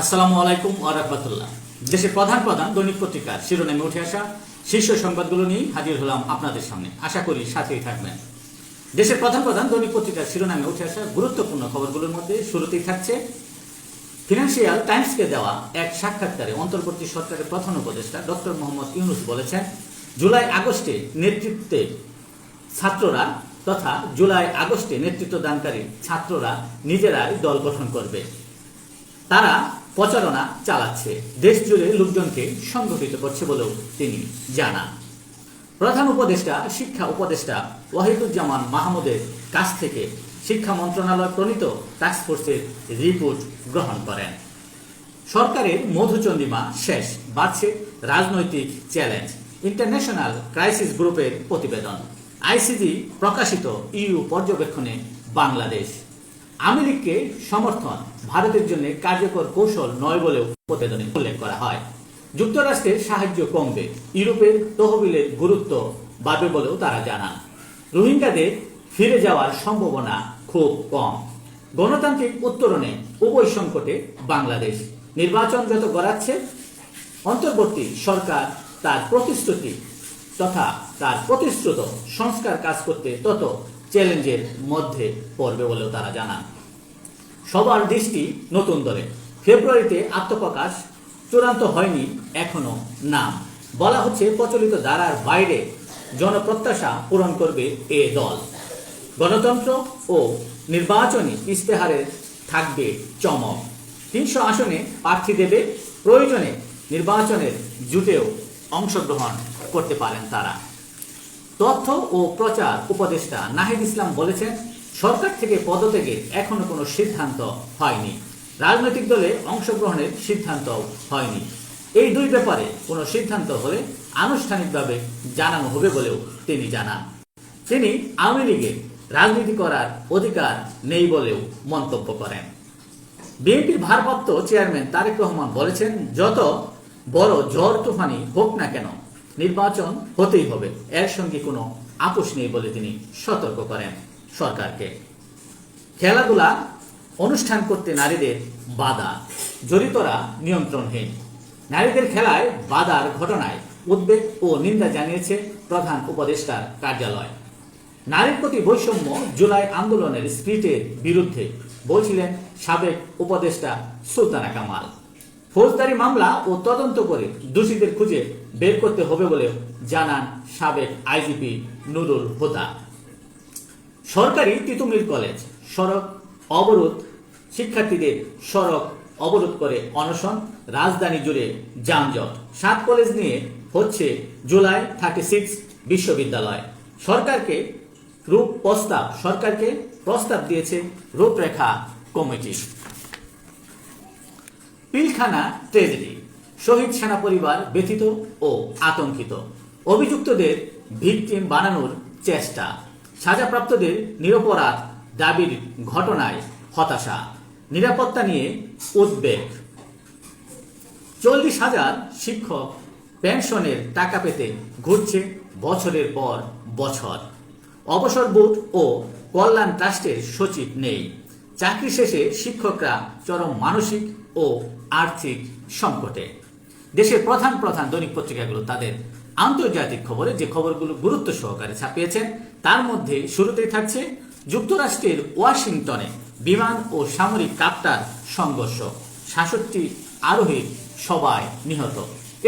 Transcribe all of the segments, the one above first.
আসসালামু আলাইকুম ওয়া রাহমাতুল্লাহ। দেশের প্রধান প্রধান দৈনিক পত্রিকার শিরোনামে উঠে আসা শীর্ষ সংবাদগুলো নিয়ে হাজির হলাম আপনাদের সামনে। আশা করি সাথেই থাকবেন। দেশের প্রধান প্রধান দৈনিক পত্রিকার শিরোনামে উঠে আসা গুরুত্বপূর্ণ খবরগুলোর মধ্যে শুরুতেই থাকছে ফিনান্সিয়াল টাইমসকে দেওয়া এক সাক্ষাৎকারে অন্তর্বর্তী সরকারের প্রধান উপদেষ্টা ডক্টর মোহাম্মদ ইউনুস বলেছেন, জুলাই আগস্টে নেতৃত্বে ছাত্ররা তথা জুলাই আগস্টে নেতৃত্ব দানকারী ছাত্ররা নিজেরাই দল গঠন করবে। তারা প্রচারণা চালাচ্ছে। দেশ জুড়ে লোকজনকে সংগঠিত করছে বলেও তিনি জানান। প্রধান উপদেষ্টা, শিক্ষা উপদেষ্টা ওয়াহিদুজ্জামান মাহমুদের কাছ থেকে শিক্ষা মন্ত্রণালয় প্রণীত টাস্কফোর্সের রিপোর্ট গ্রহণ করেন। সরকারের মধুচন্দিমা শেষ, বাড়ছে রাজনৈতিক চ্যালেঞ্জ ইন্টারন্যাশনাল ক্রাইসিস গ্রুপের প্রতিবেদন। আইসিজি প্রকাশিত ইউ পর্যবেক্ষণে বাংলাদেশ। আমেরিককে সমর্থন ভারতের জন্য কার্যকর কৌশল নয় বলেও প্রতিবেদনে উল্লেখ করা হয়। যুক্তরাষ্ট্রের সাহায্য কমবে, ইউরোপের তহবিলের গুরুত্ব বাড়বে বলেও তারা জানান। রোহিঙ্গাদের ফিরে যাওয়ার সম্ভাবনা খুব কম। গণতান্ত্রিক উত্তরণে উভয় সংকটে বাংলাদেশ। নির্বাচন যত গড়াচ্ছে, অন্তর্বর্তী সরকার তার প্রতিশ্রুতি তথা তার প্রতিশ্রুত সংস্কার কাজ করতে তত চ্যালেঞ্জের মধ্যে পড়বে বলেও তারা জানান। সবার দৃষ্টি নতুন দলে ফেব্রুয়ারিতে আত্মপ্রকাশ চূড়ান্ত হয়নি, এখনও নাম বলা হচ্ছে প্রচলিত ধারার বাইরে জনপ্রত্যাশা পূরণ করবে এ দল। গণতন্ত্র ও নির্বাচনী ইস্তেহারে থাকবে চমক। তিনশো আসনে প্রার্থী দেবে, প্রয়োজনে নির্বাচনের জুটেও অংশগ্রহণ করতে পারেন তারা। তথ্য ও প্রচার উপদেষ্টা নাহিদ ইসলাম বলেছেন, সরকার থেকে পদত্যাগের এখনও কোনো সিদ্ধান্ত হয়নি। রাজনৈতিক দলে অংশগ্রহণের সিদ্ধান্ত হয়নি। এই দুই ব্যাপারে কোনো সিদ্ধান্ত হলে আনুষ্ঠানিকভাবে জানানো হবে বলেও তিনি জানান। তিনি আওয়ামী লীগের রাজনীতি করার অধিকার নেই বলেও মন্তব্য করেন। বিএনপির ভারপ্রাপ্ত চেয়ারম্যান তারেক রহমান বলেছেন, যত বড় ঝড় তুফানি হোক না কেন নির্বাচন হতেই হবে। এর সঙ্গে কোনো আপোষ নেই বলে তিনি সতর্ক করেন সরকারকে। খেলাধুলা, অনুষ্ঠান করতে নারীদের বাধা, জড়িতরা নিয়ন্ত্রণহীন। নারীদের খেলায় বাধার ঘটনায় উদ্বেগ ও নিন্দা জানিয়েছে প্রধান উপদেষ্টার কার্যালয়। নারীর প্রতি বৈষম্য জুলাই আন্দোলনের স্পিরিটের বিরুদ্ধে বলছিলেন সাবেক উপদেষ্টা সুলতানা কামাল। ফৌজদারি মামলা ও তদন্ত করে দোষীদের খুঁজে বের করতে হবে বলে জানান সাবেক আইজিপি নুরুল হুদা। সরকারি তিতুমির কলেজ, সড়ক অবরোধ, শিক্ষার্থীদের সড়ক অবরোধ করে অনশন, রাজধানী জুড়ে যানজট। সাত কলেজ নিয়ে হচ্ছে জুলাই থার্টি সিক্স বিশ্ববিদ্যালয়। সরকারকে রূপ প্রস্তাব, সরকারকে প্রস্তাব দিয়েছে রূপরেখা কমিটি। পিলখানা ট্রেজেডি। শহীদ সেনা পরিবার ব্যথিত ও আতঙ্কিত। অভিযুক্তদের ভিকটিম বানানোর চেষ্টা। সাজাপ্রাপ্তদের নিরপরাধ দাবির ঘটনায় হতাশা, নিরাপত্তা নিয়ে উদ্বেগ। চল্লিশ হাজার শিক্ষক পেনশনের টাকা পেতে ঘুরছে বছরের পর বছর। অবসর বোর্ড ও কল্যাণ ট্রাস্টের সচিব নেই। চাকরি শেষে শিক্ষকরা চরম মানসিক ও আর্থিক সংকটে। দেশের প্রধান প্রধান দৈনিক পত্রিকাগুলো তাদের আন্তর্জাতিক খবরে যে খবরগুলো গুরুত্ব সহকারে ছাপিয়েছেন, তার মধ্যে শুরুতেই থাকছে যুক্তরাষ্ট্রের ওয়াশিংটনে বিমান ও সামরিক কাপ্তার সংঘর্ষ, সাতষট্টি আরোহী সবাই নিহত।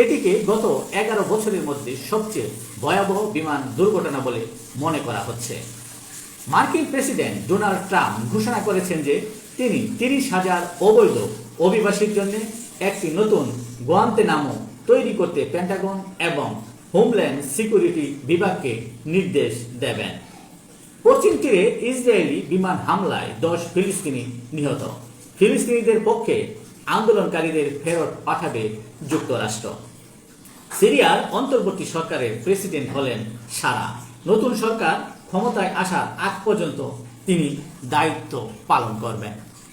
এটিকে গত এগারো বছরের মধ্যে সবচেয়ে ভয়াবহ বিমান দুর্ঘটনা বলে মনে করা হচ্ছে। মার্কিন প্রেসিডেন্ট ডোনাল্ড ট্রাম্প ঘোষণা করেছেন যে তিনি তিরিশ হাজার অবৈধ অভিবাসীর জন্য একটি নতুন গোয়ান্তে নামও তৈরি করতে পেন্টাগন এবং হোমল্যান্ড সিকিউরিটি বিভাগকে নির্দেশ দেবেন। পশ্চিম তীরে ইসরায়েলি বিমান হামলায় দশ ফিলিস্তিনি নিহত। ফিলিস্তিনিদের পক্ষে আন্দোলনকারীদের ফেরত পাঠাবে যুক্তরাষ্ট্র। সিরিয়ার অন্তর্বর্তী সরকারের প্রেসিডেন্ট হলেন সারা। নতুন সরকার ক্ষমতায় আসার আগ পর্যন্ত তিনি দায়িত্ব পালন করবেন।